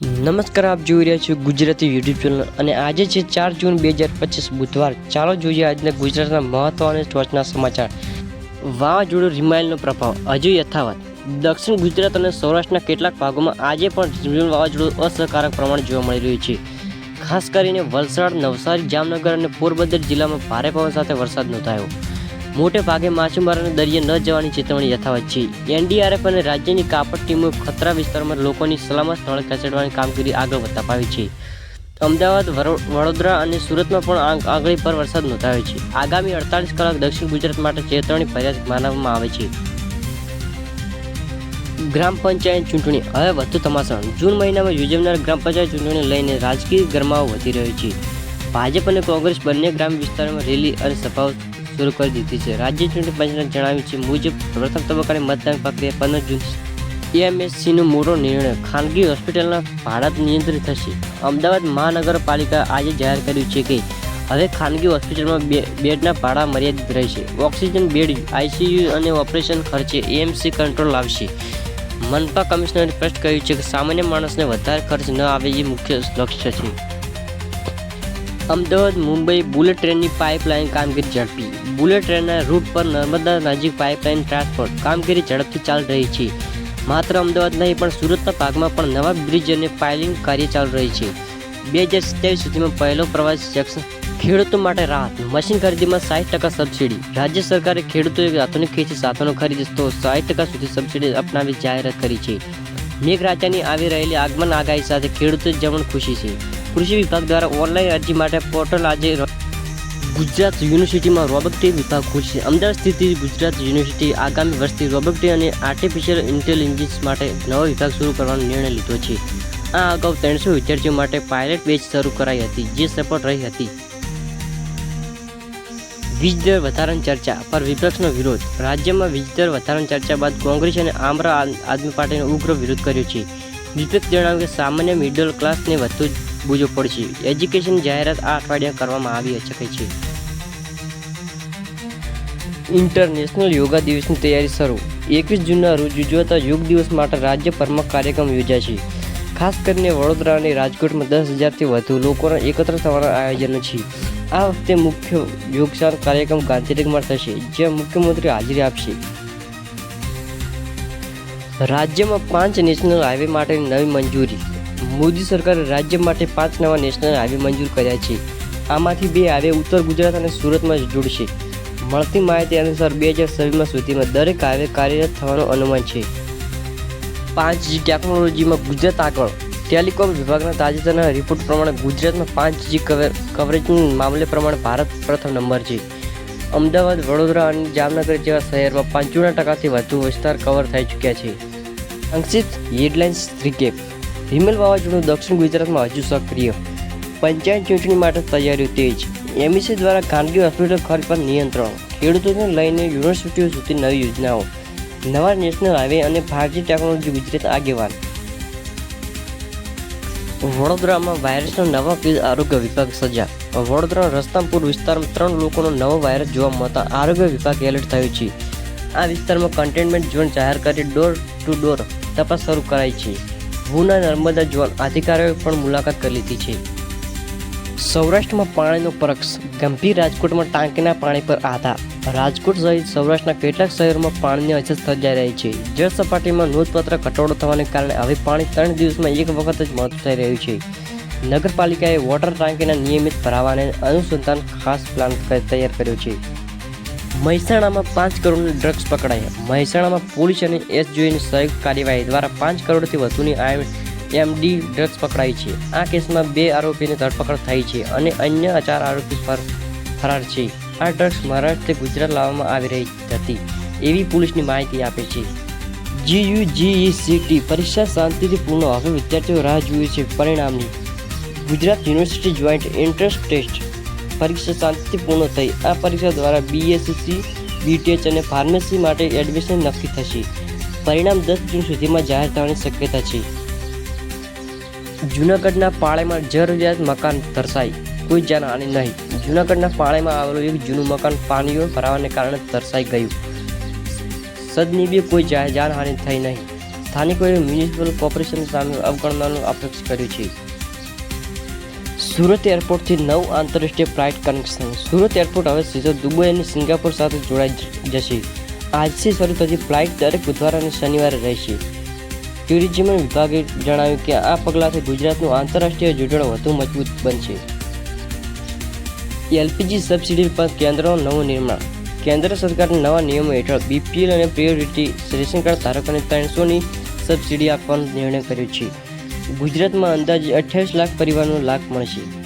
નમસ્કાર, આપ જોઈ રહ્યા છો ગુજરાતી યુટ્યુબ ચેનલ અને આજે છે ચાર જૂન બે હજાર પચીસ બુધવાર. ચાલો જોઈએ આજના ગુજરાતના મહત્વ અને ટોચના સમાચાર. વાવાઝોડું, રિમાઇલનો પ્રભાવ, હજુ યથાવત. દક્ષિણ ગુજરાત અને સૌરાષ્ટ્રના કેટલાક ભાગોમાં આજે પણ રિમાઇલ વાવાઝોડું અસરકારક પ્રમાણે જોવા મળી રહ્યું છે. ખાસ કરીને વલસાડ, નવસારી, જામનગર અને પોરબંદર જિલ્લામાં ભારે પવન સાથે વરસાદ નોંધાયો. મોટે ભાગે માછીમારોને દરિયે ન જવાની ચેતવણી યથાવત છે. એનડીઆરએફ અને રાજ્યની કાપડ ટીમો ખતરા વિસ્તારમાં લોકોની સલામત સ્થળે ખસેડવાની કામગીરી આગળ વધાપાવી છે. અમદાવાદ વડોદરા અને સુરતમાં પણ આંગ- આંગળી પર વરસાદ નોંધાયો છે. આગામી અડતાલીસ કલાક દક્ષિણ ગુજરાત માટે ચેતવણી ફરિયાદ માનવામાં આવે છે. ગ્રામ પંચાયત ચૂંટણી હવે વધુ તમાસણ જૂન મહિનામાં યોજાનાર ગ્રામ પંચાયત ચૂંટણીને લઈને રાજકીય ગરમાવો વધી રહ્યો છે. ભાજપ અને કોંગ્રેસ બંને ગ્રામ વિસ્તારોમાં રેલી અને સભાઓ શરૂ કરી દીધી છે. રાજ્ય ચૂંટણી પંચના જણાવ્યું છે, મુજબ પ્રથમ તબક્કાની મતદાન પ્રક્રિયા પંદર જૂન એએમએસસીનો મોટો નિર્ણય ખાનગી હોસ્પિટલના ભાડા નિયંત્રિત થશે. અમદાવાદ મહાનગરપાલિકા આજે જાહેર કર્યું છે કે હવે ખાનગી હોસ્પિટલમાં બેડના ભાડા મર્યાદિત રહેશે. ઓક્સિજન બેડ આઈસીયુ અને ઓપરેશન ખર્ચે એએમસી કંટ્રોલ લાવશે. મનપા કમિશનરે સ્પષ્ટ કહ્યું છે કે સામાન્ય માણસને વધારે ખર્ચ ન આવે એ મુખ્ય લક્ષ્ય છે. અમદાવાદ, મુંબઈ બુલેટ ટ્રેનની પાઇપલાઇન કામગીરી ઝડપી. બુલેટ ટ્રેનના રૂટ પર નર્મદા નજીક પાઇપલાઇન ટ્રાન્સપોર્ટ કામગીરી ઝડપથી ચાલી રહી છે. માત્ર અમદાવાદ નહીં, પણ સુરતના ભાગમાં પણ નવા બ્રિજ અને પાઇલિંગ કાર્ય ચાલુ રહી છે. બે હજાર સત્યાવીસ સુધીમાં પહેલો પ્રવાસી સેક્શન ખેડૂતો માટે રાહત. મશીન ખરીદીમાં સાઠ ટકા સબસિડી. રાજ્ય સરકારે ખેડૂતોએ આધુનિક ખેતી સાધનો ખરીદે, તો સાઠ ટકા સુધી સબસિડી અપનાવી જાહેરાત કરી છે. મેઘરાજાની આવી રહેલી આગમન આગાહી સાથે ખેડૂતો જમણ ખુશી છે. કૃષિ વિભાગ દ્વારા ઓનલાઈન અરજી માટે પોર્ટલ આજે ગુજરાત યુનિવર્સિટીમાં રોબોટિક વિભાગ ખુલશે. અમદાવાદ સ્થિત ગુજરાત યુનિવર્સિટી આગામી વર્ષથી રોબોટિક અને આર્ટિફિશિયલ ઇન્ટેલિજન્સ માટે નવો વિભાગ શરૂ કરવાનો નિર્ણય લીધો છે. આ અગાઉ ત્રણસો વિદ્યાર્થીઓ માટે પાયલટ બેચ શરૂ કરાઈ હતી, જે સફળ રહી હતી. વીજ દર વધારાની ચર્ચા પર વિપક્ષનો વિરોધ. રાજ્યમાં વીજ દર વધારાની ચર્ચા બાદ કોંગ્રેસ અને આમરા આદમી પાર્ટીનો ઉગ્ર વિરોધ કર્યો છે. વિપક્ષ જણાવ્યું કે સામાન્ય મિડલ ક્લાસને વધુ બોજો પડશે. એજ્યુકેશન જાહેરાત આ અઠવાડિયા કરવામાં આવી શકે છે. ઇન્ટરનેશનલ યોગા દિવસની તૈયારી શરૂ. એકવીસ જૂનના રોજ ઉજવાતા યોગ દિવસ માટે રાજ્યભરમાં કાર્યક્રમ યોજાશે ખાસ કરીને વડોદરા અને રાજકોટમાં દસ હજારથી વધુ લોકોના એકત્ર થવાના આયોજનો છે. આ વખતે મુખ્ય યોગશાન કાર્યક્રમ ગાંધીનગરમાં થશે, જ્યાં મુખ્યમંત્રી હાજરી આપશે. રાજ્યમાં પાંચ નેશનલ હાઈવે માટેની નવી મંજૂરી. મોદી સરકારે રાજ્ય માટે પાંચ નવા નેશનલ હાઈવે મંજૂર કર્યા છે. આમાંથી બે હાઈવે ઉત્તર ગુજરાત અને સુરતમાં જોડશે. મળતી માહિતી અનુસાર બે હજાર છવ્વીસમાં સુધીમાં દરેક હાઈવે કાર્યરત થવાનું અનુમાન છે. પાંચ જી ટેકનોલોજીમાં ગુજરાત આગળ. ટેલિકોમ વિભાગના તાજેતરના રિપોર્ટ પ્રમાણે ગુજરાતમાં પાંચ જી કવરેજના મામલે પ્રમાણે ભારત પ્રથમ નંબર છે. અમદાવાદ, વડોદરા અને જામનગર જેવા શહેરમાં પંચાણું ટકાથી વધુ વિસ્તાર કવર થઈ ચૂક્યા છે. અંકિત હેડલાઇન્સ રિકેપ હિમેલ વાવાઝોડું દક્ષિણ ગુજરાતમાં હજુ સક્રિય. પંચાયત ચૂંટણી માટે તૈયારીઓ તેજ. એમઈસી દ્વારા ખાનગી હોસ્પિટલ ખર્ચ પર નિયંત્રણ. ખેડૂતોને લઈને યુનિવર્સિટીઓ સુધી નવી યોજનાઓ. નવા નેશનલ હાઈવે અને ભારતીય ટેકનોલોજી ગુજરાત આગેવાન. વડોદરામાં વાયરસનો નવા કેસ આરોગ્ય વિભાગ સજા. વડોદરા રસ્તામપુર વિસ્તારમાં ત્રણ લોકોનો નવો વાયરસ જોવા મળતા આરોગ્ય વિભાગ એલર્ટ થયું છે. આ વિસ્તારમાં કન્ટેનમેન્ટ ઝોન જાહેર કરી ડોર ટુ ડોર તપાસ શરૂ કરાઈ છે. ભુના નર્મદા ઝોન અધિકારીઓએ પણ મુલાકાત કરી લીધી છે. સૌરાષ્ટ્રમાં પાણીનો પરક્ષ, ગંભીર રાજકોટમાં ટાંકીના પાણી પર આધાર. રાજકોટ સહિત સૌરાષ્ટ્રના કેટલાક શહેરોમાં પાણીની અછત સર્જાઈ રહી છે. જળ સપાટીમાં નોંધપાત્ર ઘટાડો થવાને કારણે હવે પાણી ત્રણ દિવસમાં એક વખત જ મળતું થઈ રહ્યું છે. નગરપાલિકાએ વોટર ટાંકીના નિયમિત ભરાવાને અનુસંધાન ખાસ પ્લાન તૈયાર કર્યો છે. મહેસાણામાં પાંચ કરોડના ડ્રગ્સ પકડાયા. મહેસાણામાં પોલીસ અને એસજીઓની સંયુક્ત કાર્યવાહી દ્વારા પાંચ કરોડથી વધુની એમડી ડ્રગ્સ પકડાઈ છે. આ કેસમાં બે આરોપીની ધરપકડ થઈ છે અને અન્ય ચાર આરોપી ફર ફરાર છે. આ ડ્રગ્સ મહારાષ્ટ્રથી ગુજરાત લાવવામાં આવી રહી હતી. એવી પોલીસની માહિતી આપે છે. જીયુજીઈસીટી પરીક્ષા શાંતિથી પૂર્ણ હવે વિદ્યાર્થીઓ રાહ જુએ છે પરિણામની. Gujarat university joint entrance test પરીક્ષા શાંતિથી પૂર્ણ થઈ. આ પરીક્ષા દ્વારા બીએસસી બીટેચ અને ફાર્મસી માટે એડમિશન નક્કી થશે. પરિણામ દસ જૂન સુધીમાં જાહેર થવાની શક્યતા છે. જૂનાગઢના પાળેમાં જરૂરિયાત મકાન તરસાઈ. કોઈ જાનહાની નહીં. જૂનાગઢના પાળેમાં આવેલું એક જૂનું મકાન પાણીઓ ભરાવાને કારણે તરસાઈ ગયું. સદનીબે કોઈ જાનહાની થઈ નહીં. સ્થાનિકોએ મ્યુનિસિપલ કોર્પોરેશન સામે અવગણનાનું અપેક્ષ કર્યું છે. સુરત એરપોર્ટથી નવ આંતરરાષ્ટ્રીય ફ્લાઇટ કનેક્શન. સુરત એરપોર્ટ હવે સીધો દુબઈ અને સિંગાપોર સાથે જોડાઈ જશે. આજથી શરૂ થતી ફ્લાઇટ દરેક બુધવાર અને શનિવારે રહેશે. ટુરિઝમ વિભાગે જણાવ્યું કે આ પગલાંથી ગુજરાતનું આંતરરાષ્ટ્રીય જોડાણ વધુ મજબૂત બનશે. એલપીજી સબસિડી પર કેન્દ્રનું નવું નિર્માણ. કેન્દ્ર સરકારના નવા નિયમો હેઠળ બીપીએલ અને પ્રિયોરિટી રેશન કાર્ડ ધારકોને ત્રણસોની સબસિડી આપવાનો નિર્ણય કર્યો છે. ગુજરાતમાં અંદાજે અઠ્યાવીસ લાખ પરિવારનો લાભ મળશે.